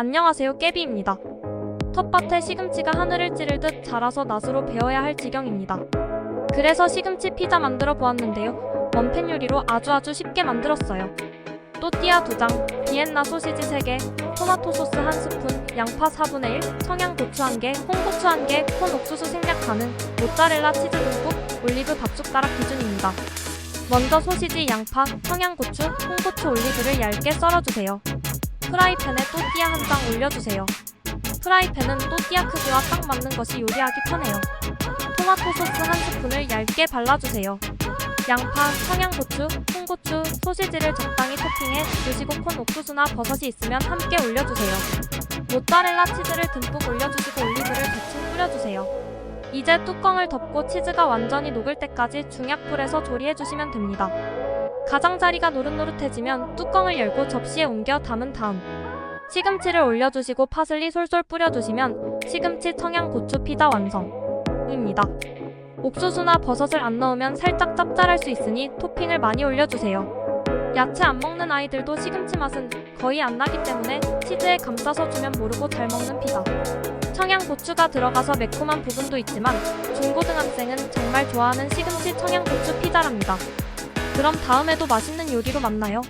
안녕하세요 깨비입니다. 텃밭에 시금치가 하늘을 찌를 듯 자라서 낫으로 베어야 할 지경입니다. 그래서 시금치 피자 만들어 보았는데요. 원팬 요리로 아주 아주 쉽게 만들었어요. 또띠아 2장, 비엔나 소시지 3개, 토마토 소스 1스푼, 양파 4분의 1, 청양고추 1개, 홍고추 1개, 콘 옥수수 생략 가능, 모짜렐라 치즈 듬뿍, 올리브 밥 숟 가락 기준입니다. 먼저 소시지, 양파, 청양고추, 홍고추 올리브를 얇게 썰어주세요. 프라이팬에 또띠아 한 장 올려주세요. 프라이팬은 또띠아 크기와 딱 맞는 것이 요리하기 편해요. 토마토 소스 한 스푼을 얇게 발라주세요. 양파, 청양고추, 홍고추, 소시지를 적당히 토핑해 드시고 콘 옥수수나 버섯이 있으면 함께 올려주세요. 모짜렐라 치즈를 듬뿍 올려주시고 올리브를 대충 뿌려주세요. 이제 뚜껑을 덮고 치즈가 완전히 녹을 때까지 중약불에서 조리해주시면 됩니다. 가장자리가 노릇노릇해지면 뚜껑을 열고 접시에 옮겨 담은 다음 시금치를 올려주시고 파슬리 솔솔 뿌려주시면 시금치 청양 고추 피자 완성입니다. 옥수수나 버섯을 안 넣으면 살짝 짭짤할 수 있으니 토핑을 많이 올려주세요. 야채 안 먹는 아이들도 시금치 맛은 거의 안 나기 때문에 치즈에 감싸서 주면 모르고 잘 먹는 피자. 청양 고추가 들어가서 매콤한 부분도 있지만 중고등학생은 정말 좋아하는 시금치 청양 고추 피자랍니다. 그럼 다음에도 맛있는 요리로 만나요.